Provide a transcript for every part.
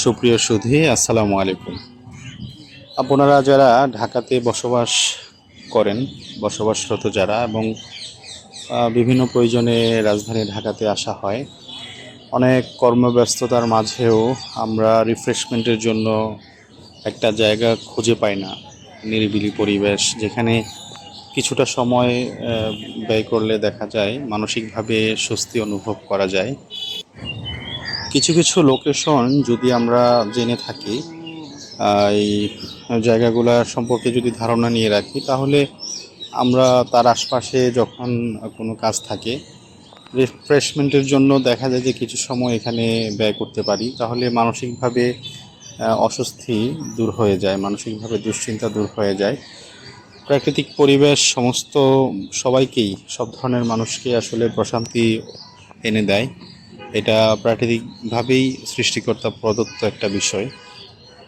সুপ্রিয় সুধী, আসসালামু আলাইকুম। আপনারা যারা ঢাকাতে বসবাস করেন, বসবাসরত যারা এবং বিভিন্ন প্রয়োজনে রাজধানী ঢাকাতে আসা হয়, অনেক কর্মব্যস্ততার মাঝেও আমরা রিফ্রেশমেন্টের জন্য একটা জায়গা খুঁজে পাই না। নিরিবিলি পরিবেশ, যেখানে কিছুটা সময় ব্যয় করলে দেখা যায়, মানসিকভাবে স্বস্তি অনুভব করা যায়। কিছু কিছু লোকেশন যদি আমরা জেনে থাকি এই জায়গাগুলো সম্পর্কে যদি ধারণা নিয়ে রাখি, তাহলে আমরা তার আশপাশে যখন কোনো কাজ থাকে রিফ্রেশমেন্টের জন্য দেখা যায় যে কিছু সময় এখানে ব্যয় করতে পারি, তাহলে মানসিকভাবে অস্বস্তি দূর হয়ে যায়, মানসিকভাবে দুশ্চিন্তা দূর হয়ে যায়। প্রাকৃতিক পরিবেশ সমস্ত সবাইকেই, সব ধরনের মানুষকে আসলে প্রশান্তি এনে দেয়। এটা প্রাকৃতিকভাবেই সৃষ্টিকর্তা প্রদত্ত একটা বিষয়।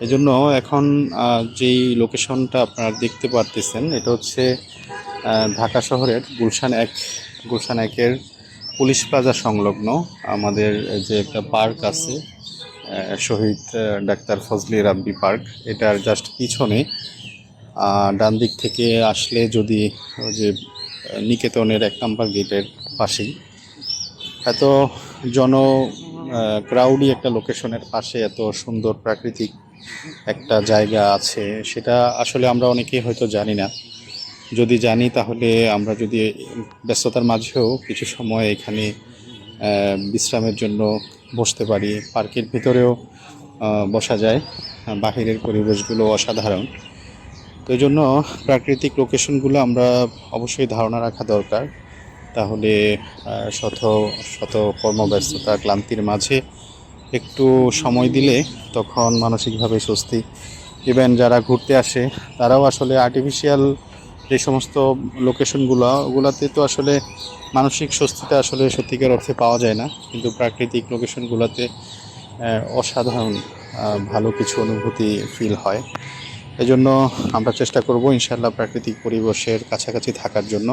এজন্য এখন যেই লোকেশনটা আপনারা দেখতে পারতেছেন, এটা হচ্ছে ঢাকা শহরের গুলশান এক, গুলশান একের পুলিশ প্লাজা সংলগ্ন আমাদের যে একটা পার্ক আছে শহীদ ডাক্তার ফজলি রাব্বি পার্ক। এটার জাস্ট পিছনে ডান দিক থেকে আসলে যদি যে নিকেতনের এক নম্বর গেটের পাশেই এত জন ক্রাউডি একটা লোকেশনের পাশে, এত সুন্দর প্রাকৃতিক একটা জায়গা আছে, সেটা আসলে আমরা অনেকেই হয়তো জানি না। যদি জানি, তাহলে আমরা যদি ব্যস্ততার মাঝেও কিছু সময় এখানে বিশ্রামের জন্য বসতে পারি। পার্কের ভিতরেও বসা যায়। বাহিরের পরিবেশগুলো অসাধারণ। তো জন্য প্রাকৃতিক লোকেশনগুলো আমরা অবশ্যই ধারণা রাখা দরকার। তাহলে শত শত কর্মব্যস্ততা, ক্লান্তির মাঝে একটু সময় দিলে তখন মানসিকভাবে স্বস্তি। ইভেন যারা ঘুরতে আসে, তারাও আসলে আর্টিফিশিয়াল যে সমস্ত লোকেশনগুলো ওগুলাতে তো আসলে মানসিক স্বস্তিটা আসলে সত্যিকার অর্থে পাওয়া যায় না। কিন্তু প্রাকৃতিক লোকেশনগুলোতে অসাধারণ ভালো কিছু অনুভূতি ফিল হয়। এজন্য আমরা চেষ্টা করব ইনশাল্লাহ প্রাকৃতিক পরিবেশের কাছাকাছি থাকার জন্য।